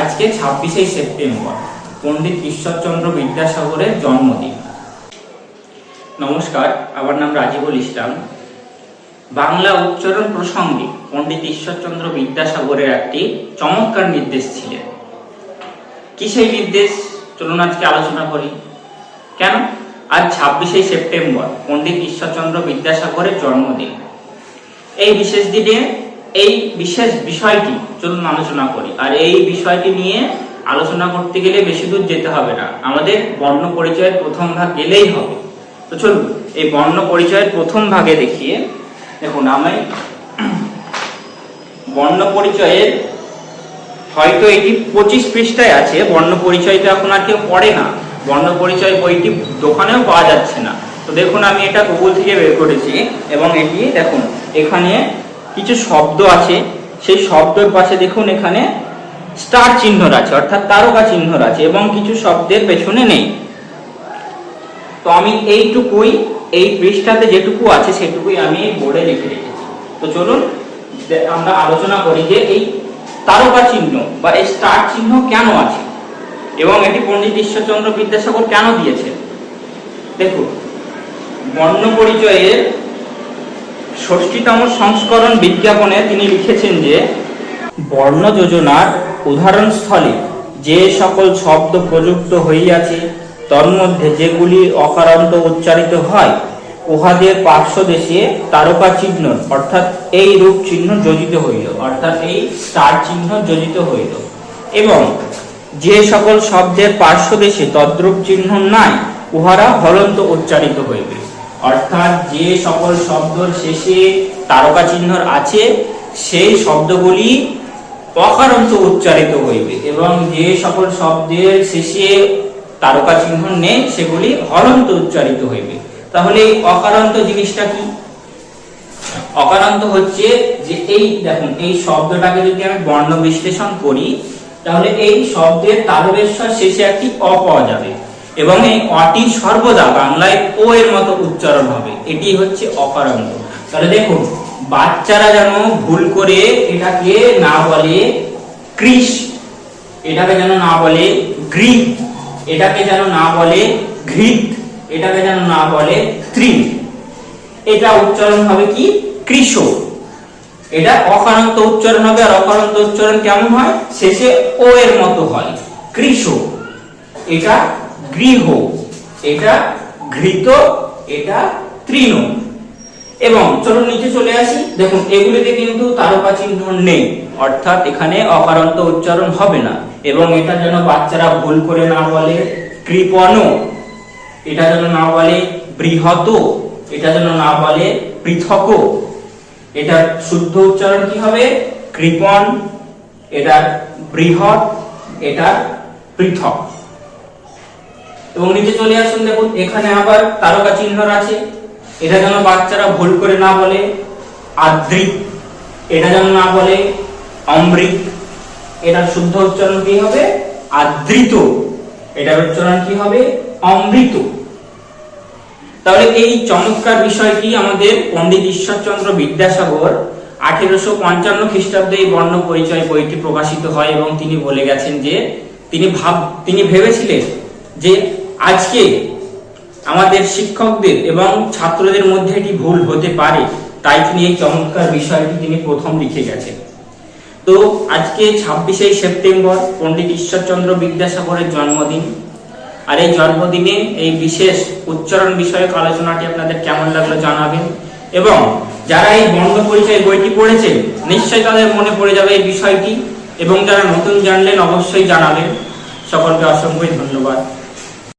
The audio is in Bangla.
আজকে ছাব্বিশে সেপ্টেম্বর, পণ্ডিত ঈশ্বরচন্দ্র বিদ্যাসাগরের জন্মদিন। নমস্কার, আমার নাম রাজীবুল ইসলাম। বাংলা উচ্চারণ প্রসঙ্গে পণ্ডিত ঈশ্বরচন্দ্র বিদ্যাসাগরের একটি চমৎকার নির্দেশ ছিলেন। কি সেই নির্দেশ? চলুন আজকে আলোচনা করি। কেন? আজ ছাব্বিশে সেপ্টেম্বর, পণ্ডিত ঈশ্বরচন্দ্র বিদ্যাসাগরের জন্মদিন। এই বিশেষ দিনে এই বিশেষ বিষয়টি চলুন আলোচনা করি। আর এই বিষয়টি নিয়ে আলোচনা করতে গেলে বেশি দূর যেতে হবে না। আমাদের বর্ণ পরিচয়ের প্রথম ভাগ গেলেই হবে। তো চলুন, এই বর্ণ পরিচয়ের প্রথম ভাগে দেখিয়ে, দেখুন, আমি বর্ণ পরিচয়ের, হয়তো এটি পঁচিশ পৃষ্ঠায় আছে, বর্ণ পরিচয়টা এখন আর কেউ পড়ে না। বর্ণ পরিচয় বইটি দোকানেও পাওয়া যাচ্ছে না। তো দেখুন, আমি এটা গুগল থেকে বের করেছি এবং এটি, দেখুন, এখানে কিছু শব্দ আছে, সেই শব্দের পাশে দেখুন এখানে স্টার চিহ্ন আছে, অর্থাৎ তারকা চিহ্ন আছে এবং কিছু শব্দের পেছনে নেই। তো আমি এইটুকুই, এই পৃষ্ঠাতে যেটুকু আছে সেটুকুই আমি এই বোর্ডে লিখে রেখেছি। তো চলুন আমরা আলোচনা করি যে এই তারকা চিহ্ন বা এই স্টার চিহ্ন কেন আছে এবং এটি পণ্ডিত ঈশ্বরচন্দ্র বিদ্যাসাগর কেন দিয়েছে দেখুন, বর্ণ পরিচয়ের ষষ্ঠীতম সংস্করণ বিজ্ঞাপনে তিনি লিখেছেন যে, বর্ণ যোজনার উদাহরণস্থলে যে সকল শব্দ প্রযুক্ত হইয়াছে, তন্মধ্যে যেগুলি অকারান্ত উচ্চারিত হয়, উহাদের পার্শ্বদেশে তারকা চিহ্ন অর্থাৎ এই রূপ চিহ্ন যোজিত হইল, অর্থাৎ এই স্টার চিহ্ন যোজিত হইল। এবং যে সকল শব্দের পার্শ্বদেশে তদ্রূপ চিহ্ন নাই, উহারা হলন্ত উচ্চারিত হইবে। অর্থাৎ যে সকল শব্দর শেষে তারকা চিহ্ন আছে, সেই শব্দগুলি অকারন্ত উচ্চারিত হইবে এবং যে সকল শব্দের শেষে তারকা চিহ্ন নেই, সেগুলি হরন্ত উচ্চারিত হইবে। তাহলে অকারান্ত জিনিসটা কি? অকারান্ত হচ্ছে যে এই দেখুন, এই শব্দটাকে যদি আমি বর্ণ বিশ্লেষণ করি, তাহলে এই শব্দের তালবেশ্বর শেষে একটি অ পাওয়া যাবে। এবং এই অটি সর্বদা বাংলায় ও এর মতো উচ্চারণ হবে। এটি হচ্ছে অকারান্ত তাহলে দেখুন, বাচ্চারা যেন ভুল করে এটাকে না বলে কৃষ, এটাকে যেন না বলে গ্রীক, এটাকে যেন না বলে ঘৃত, এটাকে যেন না বলে ত্রিন। এটা উচ্চারণ হবে কি? কৃষ। এটা অকারান্ত উচ্চারণ হবে, আর অকারান্ত উচ্চারণ কেমন হয়? শেষে ও এর মতো হয়। কৃষ। এটা গৃহ। এটা ঘৃত, এটা তৃণ। এবং চলুন নিচে চলে আসি। দেখুন, এগুলিতে কিন্তু তারকা চিহ্ন নেই। অর্থাৎ এখানে অকারান্ত উচ্চারণ হবে না। এবং এটা যেন বাচ্চারা ভুল করে না বলে, কৃপণ। এটা যেন না বলে, বৃহৎ। এটা যেন না বলে, পৃথক। এটা শুদ্ধ উচ্চারণ কি হবে? কৃপণ। এটা বৃহৎ। এটা পৃথক। এবং নিচে চলে আসুন দেখুন, এখানে আবার তারকা চিহ্ন আছে। এটা যেন বাচ্চারা ভুল করে না বলে, আদ্রিক। এটা যেন না বলে, অমৃত। এটার শুদ্ধ উচ্চারণ কি হবে? আদৃত এটার উচ্চারণ কি হবে? অমৃত। তাহলে এই চমৎকার বিষয়টি আমাদের পণ্ডিত ঈশ্বরচন্দ্র বিদ্যাসাগর আঠেরোশো পঞ্চান্ন খ্রিস্টাব্দে এই বর্ণ পরিচয় বইটি প্রকাশিত হয় এবং তিনি বলে গেছেন যে তিনি ভাব তিনি ভেবেছিলেন যে আজকে আমাদের শিক্ষকদের এবং ছাত্রদের মধ্যে এটি ভুল হতে পারে, তাই তিনি এই চমৎকার বিষয়টি তিনি প্রথম লিখে গেছেন। তো আজকে ছাব্বিশে সেপ্টেম্বর পণ্ডিত ঈশ্বরচন্দ্র বিদ্যাসাগরের জন্মদিন। আর এই জন্মদিনে এই বিশেষ উচ্চারণ বিষয়ক আলোচনাটি আপনাদের কেমন লাগল জানাবেন। এবং যারা এই বর্ণ পরিচয় বইটি পড়েছেন, নিশ্চয়ই তাদের মনে পড়ে যাবে এই বিষয়টি। এবং যারা নতুন জানলেন, অবশ্যই জানাবেন। সকলকে অসংখ্য ধন্যবাদ।